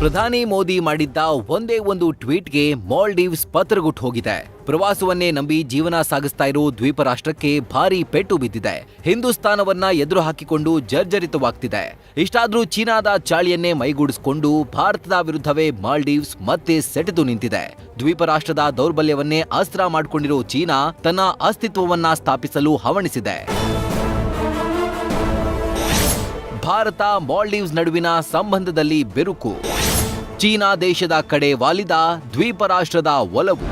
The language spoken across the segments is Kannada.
ಪ್ರಧಾನಿ ಮೋದಿ ಮಾಡಿದ್ದ ಒಂದೇ ಒಂದು ಟ್ವೀಟ್ಗೆ ಮಾಲ್ಡೀವ್ಸ್ ಪತ್ರಗುಟ್ಟು ಹೋಗಿದೆ. ಪ್ರವಾಸವನ್ನೇ ನಂಬಿ ಜೀವನ ಸಾಗಿಸ್ತಾ ಇರೋ ದ್ವೀಪ ರಾಷ್ಟ್ರಕ್ಕೆ ಭಾರಿ ಪೆಟ್ಟು ಬಿದ್ದಿದೆ. ಹಿಂದೂಸ್ತಾನವನ್ನ ಎದುರು ಹಾಕಿಕೊಂಡು ಜರ್ಜರಿತವಾಗ್ತಿದೆ. ಇಷ್ಟಾದ್ರೂ ಚೀನಾದ ಚಾಳಿಯನ್ನೇ ಮೈಗೂಡಿಸಿಕೊಂಡು ಭಾರತದ ವಿರುದ್ಧವೇ ಮಾಲ್ಡೀವ್ಸ್ ಮತ್ತೆ ಸೆಟೆದು ನಿಂತಿದೆ. ದ್ವೀಪ ರಾಷ್ಟ್ರದ ದೌರ್ಬಲ್ಯವನ್ನೇ ಅಸ್ತ್ರ ಮಾಡಿಕೊಂಡಿರೋ ಚೀನಾ ತನ್ನ ಅಸ್ತಿತ್ವವನ್ನ ಸ್ಥಾಪಿಸಲು ಹವಣಿಸಿದೆ. ಭಾರತ ಮಾಲ್ಡೀವ್ಸ್ ನಡುವಿನ ಸಂಬಂಧದಲ್ಲಿ ಬಿರುಕು. ಚೀನಾ ದೇಶದ ಕಡೆ ವಾಲಿದ ದ್ವೀಪ ರಾಷ್ಟ್ರದ ಒಲವು.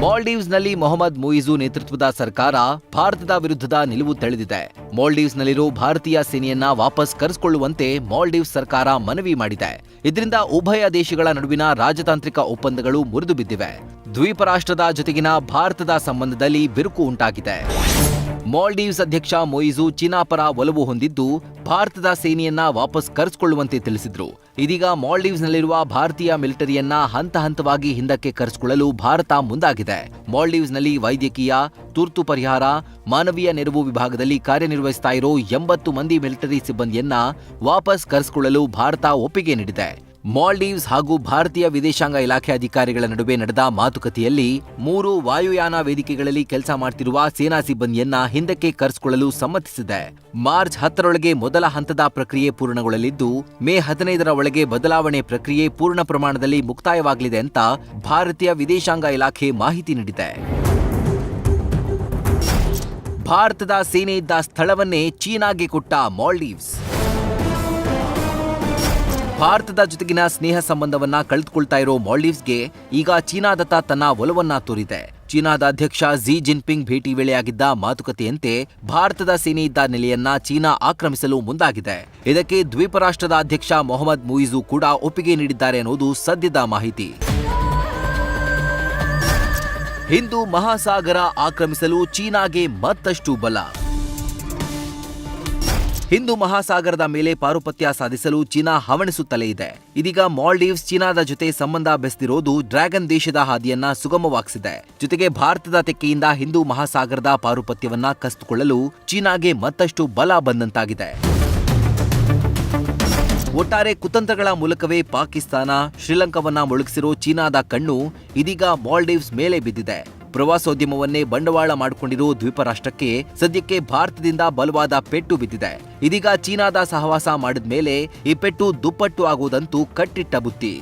ಮಾಲ್ಡೀವ್ಸ್ನಲ್ಲಿ ಮೊಹಮ್ಮದ್ ಮುಯಿಜು ನೇತೃತ್ವದ ಸರ್ಕಾರ ಭಾರತದ ವಿರುದ್ಧದ ನಿಲುವು ತಳೆದಿದೆ. ಮಾಲ್ಡೀವ್ಸ್ನಲ್ಲಿರೋ ಭಾರತೀಯ ಸೇನೆಯನ್ನ ವಾಪಸ್ ಕರೆಸಿಕೊಳ್ಳುವಂತೆ ಮಾಲ್ಡೀವ್ಸ್ ಸರ್ಕಾರ ಮನವಿ ಮಾಡಿದೆ. ಇದರಿಂದ ಉಭಯ ದೇಶಗಳ ನಡುವಿನ ರಾಜತಾಂತ್ರಿಕ ಒಪ್ಪಂದಗಳು ಮುರಿದು ಬಿದ್ದಿವೆ ದ್ವೀಪ ರಾಷ್ಟ್ರದ ಜೊತೆಗಿನ ಭಾರತದ ಸಂಬಂಧದಲ್ಲಿ ಬಿರುಕು ಉಂಟಾಗಿದೆ. ಮಾಲ್ಡೀವ್ಸ್ ಅಧ್ಯಕ್ಷ ಮೊಯಿಜು ಚೀನಾ ಪರ ಒಲವು ಹೊಂದಿದ್ದು, ಭಾರತದ ಸೇನೆಯನ್ನ ವಾಪಸ್ ಕರೆಸಿಕೊಳ್ಳುವಂತೆ ತಿಳಿಸಿದ್ರು. ಇದೀಗ ಮಾಲ್ಡೀವ್ಸ್ನಲ್ಲಿರುವ ಭಾರತೀಯ ಮಿಲಿಟರಿಯನ್ನ ಹಂತ ಹಂತವಾಗಿ ಹಿಂದಕ್ಕೆ ಕರೆಸಿಕೊಳ್ಳಲು ಭಾರತ ಮುಂದಾಗಿದೆ. ಮಾಲ್ಡೀವ್ಸ್ನಲ್ಲಿ ವೈದ್ಯಕೀಯ, ತುರ್ತು ಪರಿಹಾರ, ಮಾನವೀಯ ನೆರವು ವಿಭಾಗದಲ್ಲಿ ಕಾರ್ಯನಿರ್ವಹಿಸ್ತಾ ಇರೋ ಎಂಬತ್ತು ಮಂದಿ ಮಿಲಿಟರಿ ಸಿಬ್ಬಂದಿಯನ್ನ ವಾಪಸ್ ಕರೆಸಿಕೊಳ್ಳಲು ಭಾರತ ಒಪ್ಪಿಗೆ ನೀಡಿದೆ. ಮಾಲ್ಡೀವ್ಸ್ ಹಾಗೂ ಭಾರತೀಯ ವಿದೇಶಾಂಗ ಇಲಾಖೆ ಅಧಿಕಾರಿಗಳ ನಡುವೆ ನಡೆದ ಮಾತುಕತೆಯಲ್ಲಿ ಮೂರು ವಾಯುಯಾನ ವೇದಿಕೆಗಳಲ್ಲಿ ಕೆಲಸ ಮಾಡ್ತಿರುವ ಸೇನಾ ಸಿಬ್ಬಂದಿಯನ್ನ ಹಿಂದಕ್ಕೆ ಕರೆಸಿಕೊಳ್ಳಲು ಸಮ್ಮತಿಸಿದೆ. ಮಾರ್ಚ್ ಹತ್ತರೊಳಗೆ ಮೊದಲ ಹಂತದ ಪ್ರಕ್ರಿಯೆ ಪೂರ್ಣಗೊಳ್ಳಲಿದ್ದು, ಮೇ ಹದಿನೈದರ ಒಳಗೆ ಬದಲಾವಣೆ ಪ್ರಕ್ರಿಯೆ ಪೂರ್ಣ ಪ್ರಮಾಣದಲ್ಲಿ ಮುಕ್ತಾಯವಾಗಲಿದೆ ಅಂತ ಭಾರತೀಯ ವಿದೇಶಾಂಗ ಇಲಾಖೆ ಮಾಹಿತಿ ನೀಡಿದೆ. ಭಾರತದ ಸೇನೆ ಇದ್ದ ಸ್ಥಳವನ್ನೇ ಚೀನಾಗೆ ಕೊಟ್ಟ ಮಾಲ್ಡೀವ್ಸ್. ಭಾರತದ ಜೊತೆಗಿನ ಸ್ನೇಹ ಸಂಬಂಧವನ್ನ ಕಳೆದುಕೊಳ್ತಾ ಇರೋ ಮಾಲ್ಡೀವ್ಸ್ಗೆ ಈಗ ಚೀನಾದತ್ತ ತನ್ನ ಒಲವನ್ನ ತೋರಿದೆ. ಚೀನಾದ ಅಧ್ಯಕ್ಷ ಜಿ ಜಿನ್ಪಿಂಗ್ ಭೇಟಿ ವೇಳೆಯಾಗಿದ್ದ ಮಾತುಕತೆಯಂತೆ ಭಾರತದ ಸೇನೆ ಇದ್ದ ನೆಲೆಯನ್ನ ಚೀನಾ ಆಕ್ರಮಿಸಲು ಮುಂದಾಗಿದೆ. ಇದಕ್ಕೆ ದ್ವೀಪ ರಾಷ್ಟ್ರದ ಅಧ್ಯಕ್ಷ ಮೊಹಮ್ಮದ್ ಮುಯಿಜು ಕೂಡ ಒಪ್ಪಿಗೆ ನೀಡಿದ್ದಾರೆ ಅನ್ನೋದು ಸದ್ಯದ ಮಾಹಿತಿ. ಹಿಂದೂ ಮಹಾಸಾಗರ ಆಕ್ರಮಿಸಲು ಚೀನಾಗೆ ಮತ್ತಷ್ಟು ಬಲ. ಹಿಂದೂ ಮಹಾಸಾಗರದ ಮೇಲೆ ಪಾರುಪತ್ಯ ಸಾಧಿಸಲು ಚೀನಾ ಹವಣಿಸುತ್ತಲೇ ಇದೆ. ಇದೀಗ ಮಾಲ್ಡೀವ್ಸ್ ಚೀನಾದ ಜೊತೆ ಸಂಬಂಧ ಬೆಸೆದಿರೋದು ಡ್ರ್ಯಾಗನ್ ದೇಶದ ಹಾದಿಯನ್ನ ಸುಗಮವಾಗಿಸಿದೆ. ಜೊತೆಗೆ ಭಾರತದ ತೆಕ್ಕೆಯಿಂದ ಹಿಂದೂ ಮಹಾಸಾಗರದ ಪಾರುಪತ್ಯವನ್ನ ಕಸಿದುಕೊಳ್ಳಲು ಚೀನಾಗೆ ಮತ್ತಷ್ಟು ಬಲ ಬಂದಂತಾಗಿದೆ. ಒಟ್ಟಾರೆ ಕುತಂತ್ರಗಳ ಮೂಲಕವೇ ಪಾಕಿಸ್ತಾನ ಶ್ರೀಲಂಕಾವನ್ನ ಮುಳುಗಿಸಿರೋ ಚೀನಾದ ಕಣ್ಣು ಇದೀಗ ಮಾಲ್ಡೀವ್ಸ್ ಮೇಲೆ ಬಿದ್ದಿದೆ. ಪ್ರವಾಸೋದ್ಯಮವನ್ನೇ ಬಂಡವಾಳ ಮಾಡಿಕೊಂಡಿರೋ ದ್ವೀಪ ರಾಷ್ಟ್ರಕ್ಕೆ ಸದ್ಯಕ್ಕೆ ಭಾರತದಿಂದ ಬಲವಾದ ಪೆಟ್ಟು ಬಿದ್ದಿದೆ. ಇದೀಗ ಚೀನಾದ ಸಹವಾಸ ಮಾಡಿದ ಮೇಲೆ ಈ ಪೆಟ್ಟು ದುಪ್ಪಟ್ಟು ಆಗುವುದಂತೂ ಕಟ್ಟಿಟ್ಟ ಬುತ್ತಿ.